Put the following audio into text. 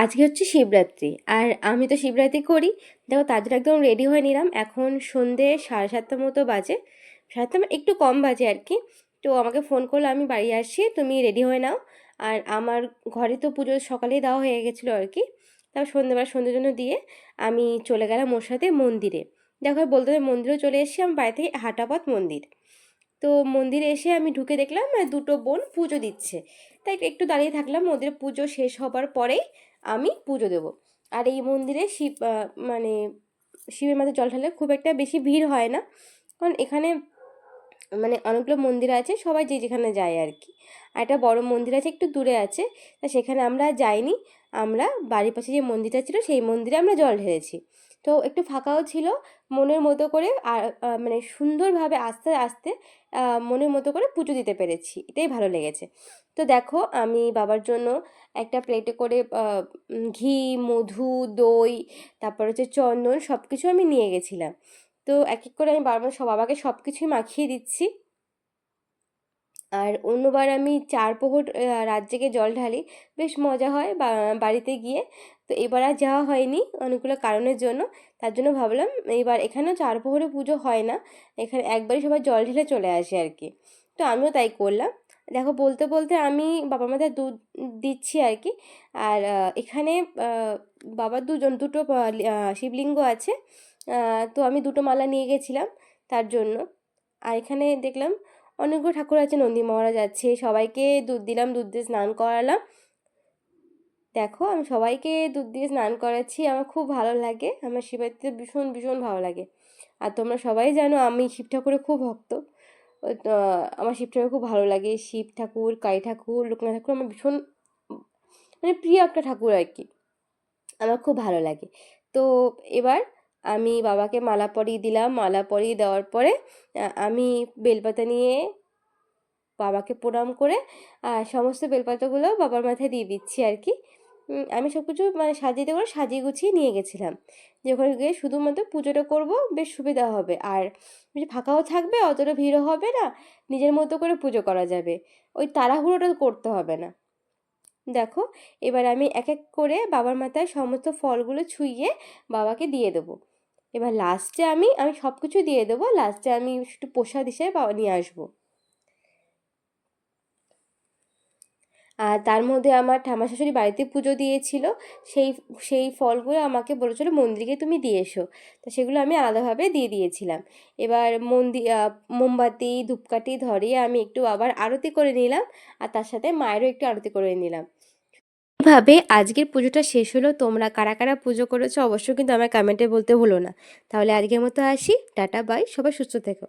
আজকে হচ্ছে শিবরাত্রি। আর আমি তো শিবরাত্রি করি। দেখো, তার জন্য একদম রেডি হয়ে নিলাম। এখন সন্ধে সাড়ে সাতটার মতো বাজে। সাতটা মানে একটু কম বাজে আর কি। তো আমাকে ফোন করল, আমি বাড়ি আসছি, তুমি রেডি হয়ে নাও। আর আমার ঘরে তো পুজো সকালেই দেওয়া হয়ে গেছিল আর কি। তারপর সন্ধ্যেবেলা সন্ধ্যের জন্য দিয়ে আমি চলে গেলাম ওর সাথে মন্দিরে। দেখো, বলতে মন্দিরেও চলে এসেছি। আমার বাড়ি থেকে হাঁটাপথ মন্দির। তো মন্দিরে এসে আমি ঢুকে দেখলাম আহ, দুটো বোন পুজো দিচ্ছে। তাই একটু দাঁড়িয়ে থাকলাম ওদের পুজো শেষ হবার পরেই আমি পুজো দেবো। আর এই মন্দিরে শিব মানে শিবের মাথায় জল ঢালে খুব একটা বেশি ভিড় হয় না। কারণ এখানে মানে অনেকগুলো মন্দির আছে সবাই যে যেখানে যায় আর কি। আর একটা বড় মন্দির আছে একটু দূরে আছে। তা সেখানে আমরা যাইনি। আমরা বাড়ির পাশে যে মন্দিরটা ছিল, সেই মন্দিরে আমরা জল ঢেলেছি। তো একটু ফাঁকাও ছিল, মনের মতো করে আর মানে সুন্দরভাবে আস্তে আস্তে মনের মতো করে পুজো দিতে পেরেছি। এটাই ভালো লেগেছে। তো দেখো, আমি বাবার জন্য একটা প্লেটে করে ঘি, মধু, দই, তারপর হচ্ছে চন্দন সব কিছু আমি নিয়ে গেছিলাম। তো এক এক করে আমি বারবার সব, বাবাকে সব কিছুই মাখিয়ে দিচ্ছি। আর অন্যবার আমি চার প্রহর রাত জেগে জল ঢালি, বেশ মজা হয় বাড়িতে গিয়ে। তো এবার আর যাওয়া হয়নি অনেকগুলো কারণের জন্য, তার জন্য ভাবলাম এবার এখানেও চার প্রহরে পুজো হয় না, এখানে একবারই সবাই জল ঢেলে চলে আসে আর কি। তো আমিও তাই করলাম। দেখো বলতে বলতে আমি বাবার মাথায় দুধ দিচ্ছি আর কি, আর এখানে বাবার দুজন, দুটো শিবলিঙ্গ আছে তো আমি দুটো মালা নিয়ে গেছিলাম তার জন্য। আর এখানে দেখলাম অনেকগুলো ঠাকুর আছে, নন্দী মহারাজ আছে, সবাইকে দুধ দিলাম, দুধ দিয়ে স্নান করালাম। দেখো, আমি সবাইকে দুধ দিয়ে স্নান করাচ্ছি, আমার খুব ভালো লাগে, আমার শিবাতে ভীষণ ভীষণ ভালো লাগে। আর তোমরা সবাই জানো, আমি শিব ঠাকুরের খুব ভক্ত। আমার শিব ঠাকুর খুব ভালো লাগে, শিব ঠাকুর, কালী ঠাকুর লোকনাথ ঠাকুর, আমার ভীষণ মানে প্রিয় একটা ঠাকুর আর কি, আমার খুব ভালো লাগে। তো এবার আমি বাবাকে মালা পরিয়ে দিলাম। মালা পরিয়ে দেওয়ার পরে আমি বেলপাতা নিয়ে বাবাকে প্রণাম করে আর সমস্ত বেলপাতাগুলো বাবার মাথায় দিয়ে দিচ্ছি আর কি। আমি সব কিছু মানে সাজিয়ে করে সাজিয়ে গুছিয়ে নিয়ে গেছিলাম। যে ওখানে গিয়ে শুধুমাত্র পুজোটা করব, বেশ সুবিধা হবে। আর ফাঁকাও থাকবে, অতটা ভিড়ও হবে না, নিজের মতো করে পুজো করা যাবে। ওই তাড়াহুড়োটা করতে হবে না। দেখো, এবার আমি এক এক করে বাবার মাথায় সমস্ত ফলগুলো ছুঁয়ে বাবাকে দিয়ে দেবো। এবার লাস্টে আমি আমি সব কিছু দিয়ে দেবো। লাস্টে আমি একটু প্রসাদ হিসেবে বাবা নিয়ে আসব। আর তার মধ্যে আমার ঠাম্মা শাশুড়ি বাড়িতে পুজো দিয়েছিল, সেই সেই ফলগুলো আমাকে বলেছিল মন্দিরে তুমি দিয়ে এসো। তো সেগুলো আমি আলাদাভাবে দিয়ে দিয়েছিলাম। এবার মন্দির মোমবাতি, ধূপকাঠি ধরিয়ে আমি একটু আবার আরতি করে নিলাম, আর তার সাথে মায়েরও একটু আরতি করে নিলাম। এভাবে আজকের পুজোটা শেষ হলো। তোমরা কারা কারা পুজো করেছ অবশ্যই কিন্তু আমার কমেন্টে বলতে ভুলো না। তাহলে আজকের মতো আসি। টাটা বাই সবাই সুস্থ থেকো।